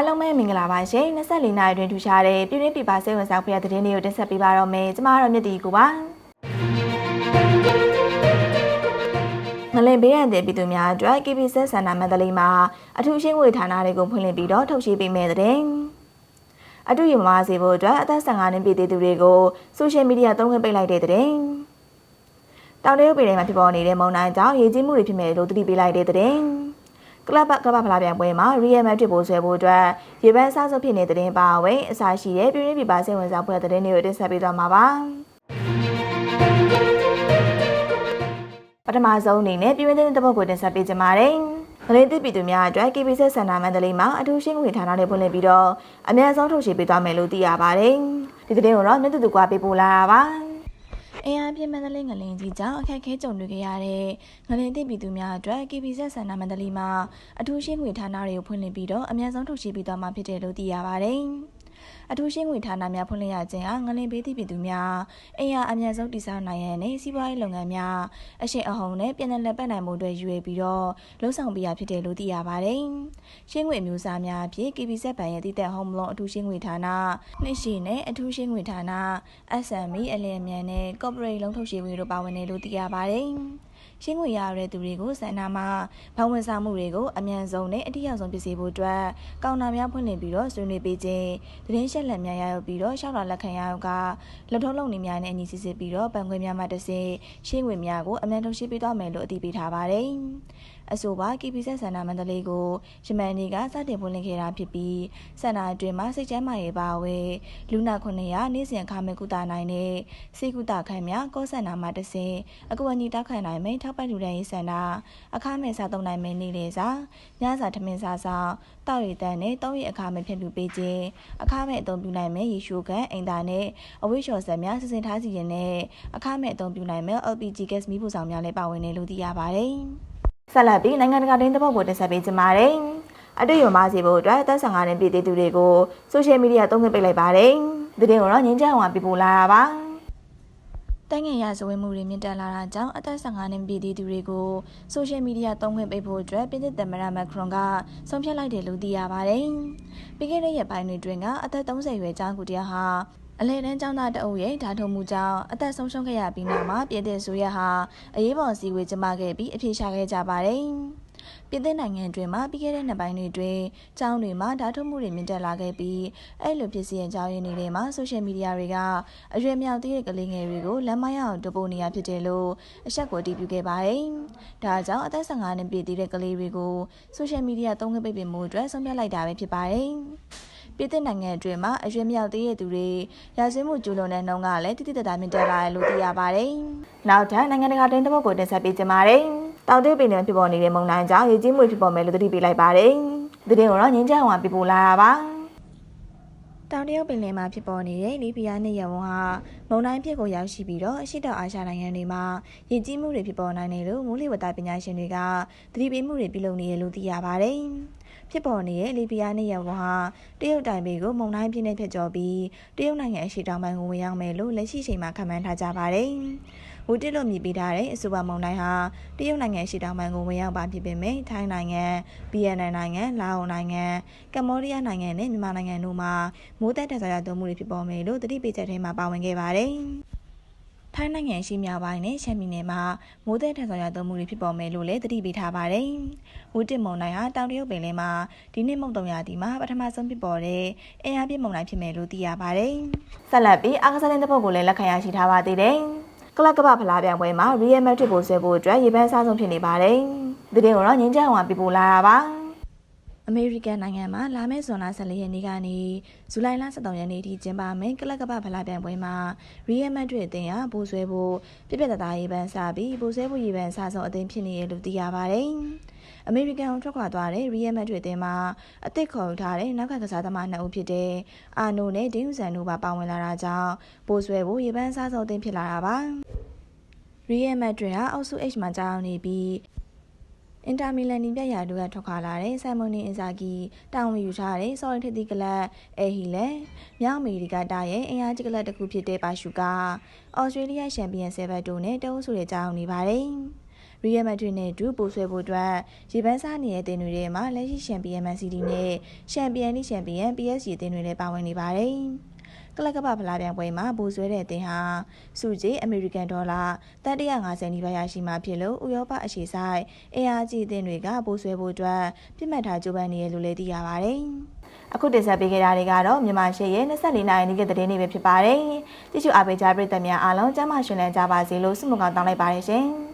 အားလုံးပဲမင်္ဂလာပါရှင်24နှစ်အတွင်းထူရှားတဲ့ပြည်တွင်းပြည်ပစိတ်ဝင်စားဖွယ်တဲ့သတင်းတွေကိုတင်ဆက်ပေးပါတော့မယ်ကျမတို့မြတ်တီကိုပါငလင်ဘေးရန်တဲ့ပြည်သူများအတွက် KBZ စန္ဒမန္တလေးမှာအထူးရှင်းဝေဌာနတွေကိုဖွင့်လှစ်ပြီးတော့ထုတ်ရှိပေးမယ်တဲ့အတူရမမစီဖို့အတွက်အသက်15နှစ်ပြည့်တဲ့သူတွေကိုဆိုရှယ်မီဒီယာသုံးခွင့်ပိတ်လိုက်တဲ့တဲ့တောင်တရုတ်ပြည်ထဲမှာဖြစ်ပေါ်နေတဲ့မုန်တိုင်းကြောင့်ရေကြီးမှုတွေဖြစ်မယ်လို့သတိပေးလိုက်တဲ့တဲ့ ကလပ်ကလပ်ဖလားပြိုင်ပွဲမှာ Real Madrid ပိုဆွဲဖို့အတွက်ရေပန်းစားစုပ်ဖြစ်နေတဲ့တဲ့ပါဝဲအစားရှိတဲ့ပြည်တွင်းပြည်ပစိတ်ဝင်စားဖွယ်တဲ့တဲ့တွေကိုတင်ဆက်ပေးသွားမှာပါပထမဆုံးအနေနဲ့ပြည်တွင်းတဲ့တပုတ်ကိုတင်ဆက်ပေးကြပါမယ်။ဂရင်းတစ်ပြည်သူများအတွက် KBC စင်တာမန္တလေးမှာအထူးရှင်းဝင်ဌာနတွေဖွင့်လှစ်ပြီးတော့အများဆုံးထုတ်ရှိပေးသွားမယ်လို့သိရပါတယ်။ဒီသတင်းကိုတော့မြတ်တူတူကပေးပို့လာတာပါ။ အင်အားပြင်းမန္တလေးငလင်ကြီးကြောင့်အခက်အခဲကြုံတွေ့ခဲ့ရတဲ့ငလင်တစ်ပြည်သူများအတွက် KBC စင်တာမန္တလေးမှာအထူးရှင်းဝင်ဌာနတွေကိုဖွင့်လှစ်ပြီးတော့အများဆုံးထုတ်ရှိပေးသွားမှာဖြစ်တယ်လို့သိရပါတယ်။ အထူးရှင်းငွေဌာနများဖွင့်လှစ်ရခြင်းဟာငလင်ဘေးသည့်ပြည်သူများအင်အားအများဆုံးတည်ဆောက်နိုင်ရန်နဲ့စီးပွားရေးလုပ်ငန်းများအရှိန်အဟုန်နဲ့ပြည်내လက်ပတ်နိုင်မှုတွေရွေပြီးတော့လှုံ့ဆော်ပေးရဖြစ်တယ်လို့သိရပါတယ်။ရှင်းငွေမျိုးစားများအဖြစ် KBZ ဘဏ်ရဲ့တည်တဲ့ Home Loan အထူးရှင်းငွေဌာနနှစ်ရှိနဲ့အထူးရှင်းငွေဌာန SME အလျင်မြန်နဲ့ Corporate လုံးထုတ်ရှိငွေတို့ပါဝင်တယ်လို့သိရပါတယ်။ ရှင်းငွေရတဲ့သူတွေကိုစန္ဒမှာဘောင်ဝင်စားမှုတွေကိုအမြန်ဆုံးနဲ့အတိအကျဆုံးဖြစ်စေဖို့အတွက်ကောင်တာများဖွင့်လှစ်ပြီးတော့ဆွေးနွေးပေးခြင်းသတင်းရှက်လက်များရရောက်ပြီးတော့ရှောက်လာလက်ခံရရောက်ကလက်ထုံးလုံးနေများနဲ့အညီစစ်စစ်ပြီးတော့ပန်ခွေများမှတစ်စင်းရှင်းငွေများကိုအမြန်ထုတ်ရှိပေးသွားမယ်လို့အတည်ပြုထားပါတယ်။အဆိုပါ KPZ ဆန္ဒမန္တလေးကိုယမန်နေကစတင်ဖွင့်လှစ်ခဲ့တာဖြစ်ပြီးဆန္ဒအတွင်းမှာစိတ်ချမ်းမာရေးပါဝဲလူနာ900နေ့စဉ်အခမဲ့ကုသနိုင်တဲ့စေကုသခန်းများကောဆန္ဒမှာတစ်စင်အကူအညီတောက်ခံနိုင်မယ်ထောက်ပံ့လူတန်းရေးဆန္ဒအခမဲ့စားသုံးနိုင်မယ်နေ့လေစာညစာထမင်းစားဆောင်တောက်ရည်တန်းနဲ့တောက်ရည်အခမဲ့ဖြန့်ဖြူပေးခြင်းအခမဲ့အသုံးပြုနိုင်မယ်ရေရှိုးကန်အင်တာနဲ့အဝိရှော်ဆက်များစီစဉ်ထားစီရင်နဲ့အခမဲ့အသုံးပြုနိုင်မယ် LPG gas မီးဖိုဆောင်များလည်းပါဝင်တယ်လို့သိရပါတယ်။ဆက်လက်ပြီးနိုင်ငံတကာတင်းသဘောကိုတင်ဆက်ပေးကြပါမယ်။အတွေ့အကြုံပါစီဖို့အတွက်သက်ဆိုင်တဲ့ပြည်သူတွေကိုဆိုရှယ်မီဒီယာသုံးခွင့်ပိတ်လိုက်ပါတယ်။ဒီတင်ကိုတော့ငင်းချအောင်ပြပို့လာတာပါ။ တန်းငယ်ရဇဝဲမှုတွေမြင့်တက်လာတာကြောင့်အသက်15နှစ်ပြည့်သူတွေကိုဆိုရှယ်မီဒီယာသုံးခွင့်ပိတ်ဖို့အတွက်ပြည်သစ်သမ္မတမက်ခရွန်ကဆုံးဖြတ်လိုက်တယ်လို့သိရပါတယ်။ပြီးခဲ့တဲ့ရက်ပိုင်းတွေတွင်ကအသက်30ရွယ်ကျောင်းကူတယောက်ဟာအလဲတန်းကျောင်းသားတအုပ်ရဲ့ဓာထုံမှုကြောင့်အသက်ဆုံးရှုံးခဲ့ရပြီးနောက်မှာပြည်သက်ဆိုရဟာအရေးပေါ်စီဝေကျမခဲ့ပြီးအပြေရှာခဲ့ကြပါတယ်။ ပြည်သက်နိုင်ငံတွင်မှပြီးခဲ့တဲ့နှစ်ပိုင်းတွေတွင်ကျောင်းတွေမှာဓာထုမှုတွေမြင့်တက်လာခဲ့ပြီးအဲ့လိုဖြစ်စီရင်ကြောင်းရင်းတွေမှာဆိုရှယ်မီဒီယာတွေကအရွယ်မြောက်သေးတဲ့ကလေးငယ်တွေကိုလမ်းမရောက်တပိုနေရဖြစ်တယ်လို့အဆက်ကိုတည်ပြုခဲ့ပါတယ်။ဒါကြောင့်အသက်15နှစ်ပြည့်သေးတဲ့ကလေးတွေကိုဆိုရှယ်မီဒီယာသုံးခပိတ်ပင်မှုအတွက်ဆုံးဖြတ်လိုက်တာပဲဖြစ်ပါတယ်။ပြည်သစ်နိုင်ငံအတွင်းမှာအရွယ်မြောက်သေးတဲ့သူတွေရာဇဝတ်မှုကျူးလွန်တဲ့နှုန်းကလည်းတိတိတတ်တာမြင့်တက်လာတယ်လို့သိရပါတယ်။နောက်ထပ်နိုင်ငံတကာတင်းတစ်ပုတ်ကိုတင်ဆက်ပေးကြပါမယ်။ တောင်တရုတ်ပင်လယ်ဖြစ်ပေါ်နေတဲ့မုန်တိုင်းကြောင့်ရေကြီးမှုဖြစ်ပေါ်မယ်လို့သတိပေးလိုက်ပါတယ်။ဒီတင်ကိုတော့ငင်းကြအောင်ပြပို့လာတာပါ။တောင်တရုတ်ပင်လယ်မှာဖြစ်ပေါ်နေတဲ့လီဘီယာနဲ့ရဝန်းဟာမုန်တိုင်းဖြစ်ကိုရောက်ရှိပြီးတော့အရှိတောင်အာရှနိုင်ငံတွေမှာရည်ကြီးမှုတွေဖြစ်ပေါ်နိုင်တယ်လို့မိုးလေဝသပညာရှင်တွေကသတိပေးမှုတွေပြုလုပ်နေတယ်လို့သိရပါတယ်။ ဖြစ်ပေါ်နေတဲ့လီဘီယာနဲ့ရဝဟာတရုတ်တိုင်ပေကိုမုန်တိုင်းပြင်းနေဖြစ်ကြောပြီးတရုတ်နိုင်ငံအရှေ့တောင်ပိုင်းကိုဝင်ရောက်မယ်လို့လက်ရှိချိန်မှာခန့်မှန်းထားကြပါတယ်။ဝူတစ်လို့မြည်ပေးထားတဲ့အဆိုပါမုန်တိုင်းဟာတရုတ်နိုင်ငံရှေ့တောင်ပိုင်းကိုဝင်ရောက်ပါဖြစ်ပေမဲ့ထိုင်းနိုင်ငံ၊ဗီယက်နမ်နိုင်ငံ၊လာအိုနိုင်ငံ၊ကမ္ဘောဒီးယားနိုင်ငံနဲ့မြန်မာနိုင်ငံတို့မှာမိုးသက်တဲ့ဆရာသွမှုတွေဖြစ်ပေါ်မယ်လို့သတိပေးချက်ထဲမှာပါဝင်ခဲ့ပါတယ်။ ထိုင်းနိုင်ငံရှိမြောက်ပိုင်းနဲ့ရှမ်းပြည်နယ်မှာမိုးသည်ထန်ဆောင်ရသုံးမှုတွေဖြစ်ပေါ်မယ်လို့လည်းသတိပေးထားပါတယ်။ဝူတစ်မုန်တိုင်းဟာတောင်တရုတ်ပင်လယ်မှာဒီနှစ်မုန်တုံရာသီမှာပထမဆုံးဖြစ်ပေါ်တဲ့အင်အားပြင်းမုန်တိုင်းဖြစ်မယ်လို့သိရပါတယ်။ဆက်လက်ပြီးအာကစားတဲ့ပုတ်ကိုလည်းလက်ခံရရှိထားပါသေးတယ်။ကလပ်ကပဖလားပြိုင်ပွဲမှာ Real Madrid ကိုဆွဲဖို့အတွက်ရေပန်းအစားဆုံးဖြစ်နေပါတယ်။ဒီတင်ကိုတော့ငင်းကြအောင်ပြပို့လာတာပါ။ အမေရိကန်နိုင်ငံမှာလာမယ့်ဇွန်လ14ရက်နေ့ကနေဇူလိုင်လ23ရက်နေ့ထိကျင်းပမယ့်ကလပ်ကပဖလားပြိုင်ပွဲမှာရီယယ်မက်ဒရစ်အသင်းဟာပိုးဆွဲဖို့ပြပြတသားရေးပန်းစားပြီးပိုးဆွဲဖို့ရေးပန်းစားဆုံးအသင်းဖြစ်နေရလို့သိရပါတယ်။အမေရိကန်ထွက်ခွာသွားတဲ့ရီယယ်မက်ဒရစ်အသင်းမှာအသစ်ခေါ်ထားတဲ့နောက်ကကစားသမားနှစ်ဦးဖြစ်တဲ့အာနိုနဲ့ဒင်းယူဆန်တို့ပါပါဝင်လာတာကြောင့်ပိုးဆွဲဖို့ရေးပန်းစားဆုံးအသင်းဖြစ်လာတာပါ။ရီယယ်မက်ဒရစ်ဟာအောက်စု H မှာကြောင်းနေပြီး အင်တာမီလန်နီပြရာတို့ကထွက်ခွာလာတဲ့ဆိုင်မွန်နီအင်ဇာဂီတာဝန်ယူထားတဲ့ဆော်ရင်ထက်တီကလပ်အဲဟီလဲမြောက်အမေရိကတာရဲ့အင်အားကြီးကလပ်တစ်ခုဖြစ်တဲ့ပါရှုကအော်စတြေးလျချန်ပီယံဆယ်ဘတ်တို့နဲ့တအုပ်စုတွေကြောင်းနေပါတယ်။ရီယယ်မက်ဒရစ်နဲ့အတူပို့ဆွဲဖို့အတွက်ရေပန်းစားနေတဲ့တင်တွေထဲမှာလက်ရှိချန်ပီယံမန်စီးတီးနဲ့ချန်ပီယံလိချန်ပီယံ PSG တင်တွေလည်းပါဝင်နေပါတယ်။ ကလပ်ကပဖလားပြိုင်ပွဲမှာပို့ဆွဲတဲ့တင်ဟာစုကြည်အမေရိကန်ဒေါ်လာတန်150နီးပါးရရှိမှဖြစ်လို့ဥရောပအခြေဆိုင် ARG တင်တွေကပို့ဆွဲဖို့အတွက်ပြစ်မှတ်ထားကြိုးပမ်းနေရလို့လည်းသိရပါတယ်။အခုတင်ဆက်ပေးခဲ့တာတွေကတော့မြန်မာရှေ့ရဲ့24နိုင်နေ့ကတဲ့နေ့ပဲဖြစ်ပါတယ်။တိကျအပေးကြပရိသတ်များအားလုံးကျမ်းမာရှင်လန်းကြပါစေလို့ဆုမကောင်းတောင်းလိုက်ပါတယ်ရှင်။